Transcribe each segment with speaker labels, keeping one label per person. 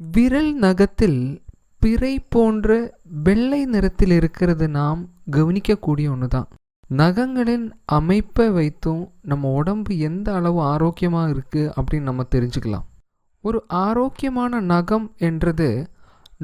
Speaker 1: விரல் நகத்தில் பிறை போன்ற வெள்ளை நிறத்தில் இருக்கிறது நாம் கவனிக்கக்கூடிய ஒன்று தான் நகங்களின் அமைப்பை வைத்தும் நம்ம உடம்பு எந்த அளவு ஆரோக்கியமாக இருக்குது அப்படின்னு நம்ம தெரிஞ்சுக்கலாம். ஒரு ஆரோக்கியமான நகம் என்றது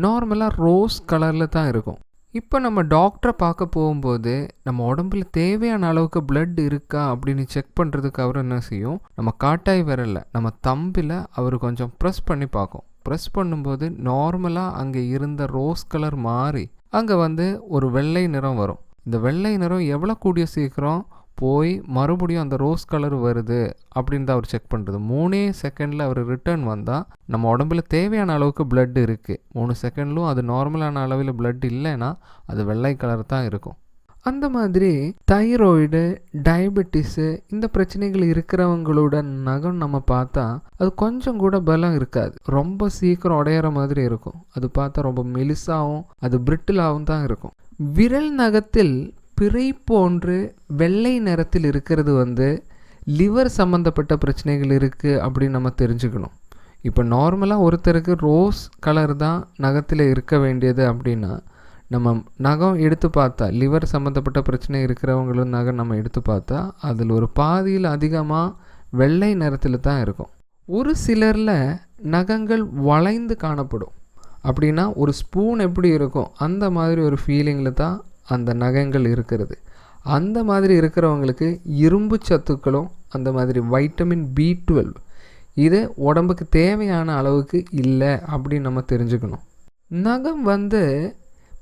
Speaker 1: நார்மலாக ரோஸ் கலரில் தான் இருக்கும். இப்போ நம்ம டாக்டரை பார்க்க போகும்போது நம்ம உடம்புல தேவையான அளவுக்கு பிளட் இருக்கா அப்படின்னு செக் பண்ணுறதுக்கு அவர் என்ன செய்யும்? நம்ம காட்டாய் விரலில் நம்ம தம்பில் அவர் கொஞ்சம் ப்ரெஸ் பண்ணி பார்க்கும். ப்ரெஸ் பண்ணும்போது நார்மலாக அங்கே இருந்த ரோஸ் கலர் மாறி அங்கே வந்து ஒரு வெள்ளை நிறம் வரும். இந்த வெள்ளை நிறம் எவ்வளோ கூடிய சீக்கிரம் போய் மறுபடியும் அந்த ரோஸ் கலர் வருது அப்படின்னு தான் அவர் செக் பண்ணுறது மூணே செகண்டில் அவர் ரிட்டர்ன் வந்தால் நம்ம உடம்புல தேவையான அளவுக்கு பிளட் இருக்குது மூணு செகண்ட்லும் அது நார்மலான அளவில் பிளட் இல்லைன்னா அது வெள்ளை கலர் தான் இருக்கும். அந்த மாதிரி தைராய்டு டயபெட்டிஸு இந்த பிரச்சனைகள் இருக்கிறவங்களோட நகம் நம்ம பார்த்தா அது கொஞ்சம் கூட பலம் இருக்காது. ரொம்ப சீக்கிரம் உடையிற மாதிரி இருக்கும். அது பார்த்தா ரொம்ப மெலிசாகவும் அது பிரிட்டிலாகவும் தான் இருக்கும். விரல் நகத்தில் பிறை போன்று வெள்ளை நிறத்தில் இருக்கிறது வந்து லிவர் சம்மந்தப்பட்ட பிரச்சனைகள் இருக்குது அப்படின்னு நம்ம தெரிஞ்சுக்கணும். இப்போ நார்மலாக ஒருத்தருக்கு ரோஸ் கலர் தான் நகத்தில் இருக்க வேண்டியது அப்படின்னா நம்ம நகம் எடுத்து பார்த்தா லிவர் சம்மந்தப்பட்ட பிரச்சனை இருக்கிறவங்களும் நகம் நம்ம எடுத்து பார்த்தா அதில் ஒரு பாதியில் அதிகமாக வெள்ளை நிறத்தில் தான் இருக்கும். ஒரு சிலரில் நகங்கள் வளைந்து காணப்படும். அப்படின்னா ஒரு ஸ்பூன் எப்படி இருக்கும் அந்த மாதிரி ஒரு ஃபீலிங்கில் தான் அந்த நகங்கள் இருக்கிறது. அந்த மாதிரி இருக்கிறவங்களுக்கு இரும்பு சத்துக்களும் அந்த மாதிரி வைட்டமின் பி டுவெல் இது உடம்புக்கு தேவையான அளவுக்கு இல்லை அப்படின்னு நம்ம தெரிஞ்சுக்கணும். நகம் வந்து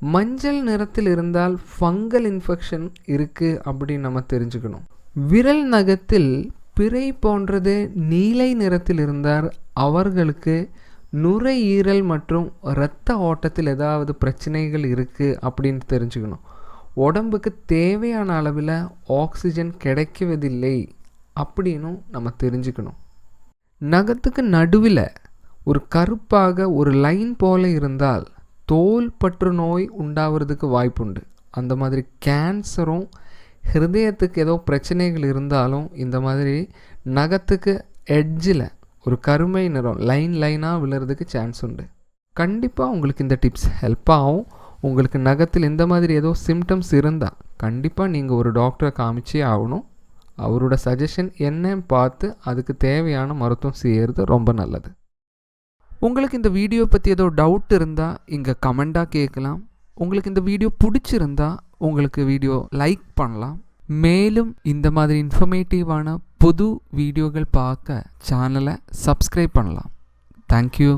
Speaker 1: மஞ்சள் நிறத்தில் இருந்தால் ஃபங்கல் இன்ஃபெக்ஷன் இருக்குது அப்படின்னு நம்ம தெரிஞ்சுக்கணும். விரல் நகத்தில் பிறை போன்றது நீலை நிறத்தில் இருந்தால் அவர்களுக்கு நுரையீரல் மற்றும் இரத்த ஓட்டத்தில் ஏதாவது பிரச்சனைகள் இருக்குது அப்படின்னு தெரிஞ்சுக்கணும். உடம்புக்கு தேவையான அளவில் ஆக்சிஜன் கிடைக்குவதில்லை அப்படின்னும் நம்ம தெரிஞ்சுக்கணும். நகத்துக்கு நடுவில் ஒரு கருப்பாக ஒரு லைன் போல இருந்தால் தோல் பற்று நோய் உண்டாகிறதுக்கு வாய்ப்புண்டு. அந்த மாதிரி கேன்சரும் ஹிருதயத்துக்கு ஏதோ பிரச்சனைகள் இருந்தாலும் இந்த மாதிரி நகத்துக்கு எட்ஜில் ஒரு கருமை நிறம் லைன் லைனாக விழுறதுக்கு சான்ஸ் உண்டு. கண்டிப்பாக உங்களுக்கு இந்த டிப்ஸ் ஹெல்ப் ஆகும். உங்களுக்கு நகத்தில் இந்த மாதிரி ஏதோ சிம்டம்ஸ் இருந்தால் கண்டிப்பாக நீங்கள் ஒரு டாக்டரை காமிச்சே ஆகணும். அவரோட சஜஷன் என்னன்னு பார்த்து அதுக்கு தேவையான மருத்துவம் செய்கிறது ரொம்ப நல்லது. உங்களுக்கு இந்த வீடியோ பற்றி ஏதோ டவுட் இருந்தால் இங்கே கமெண்டாக கேட்கலாம். உங்களுக்கு இந்த வீடியோ பிடிச்சிருந்தா உங்களுக்கு வீடியோ லைக் பண்ணலாம். மேலும் இந்த மாதிரி இன்ஃபர்மேட்டிவான புது வீடியோகள் பார்க்க சேனலை சப்ஸ்கிரைப் பண்ணலாம். தேங்க்யூ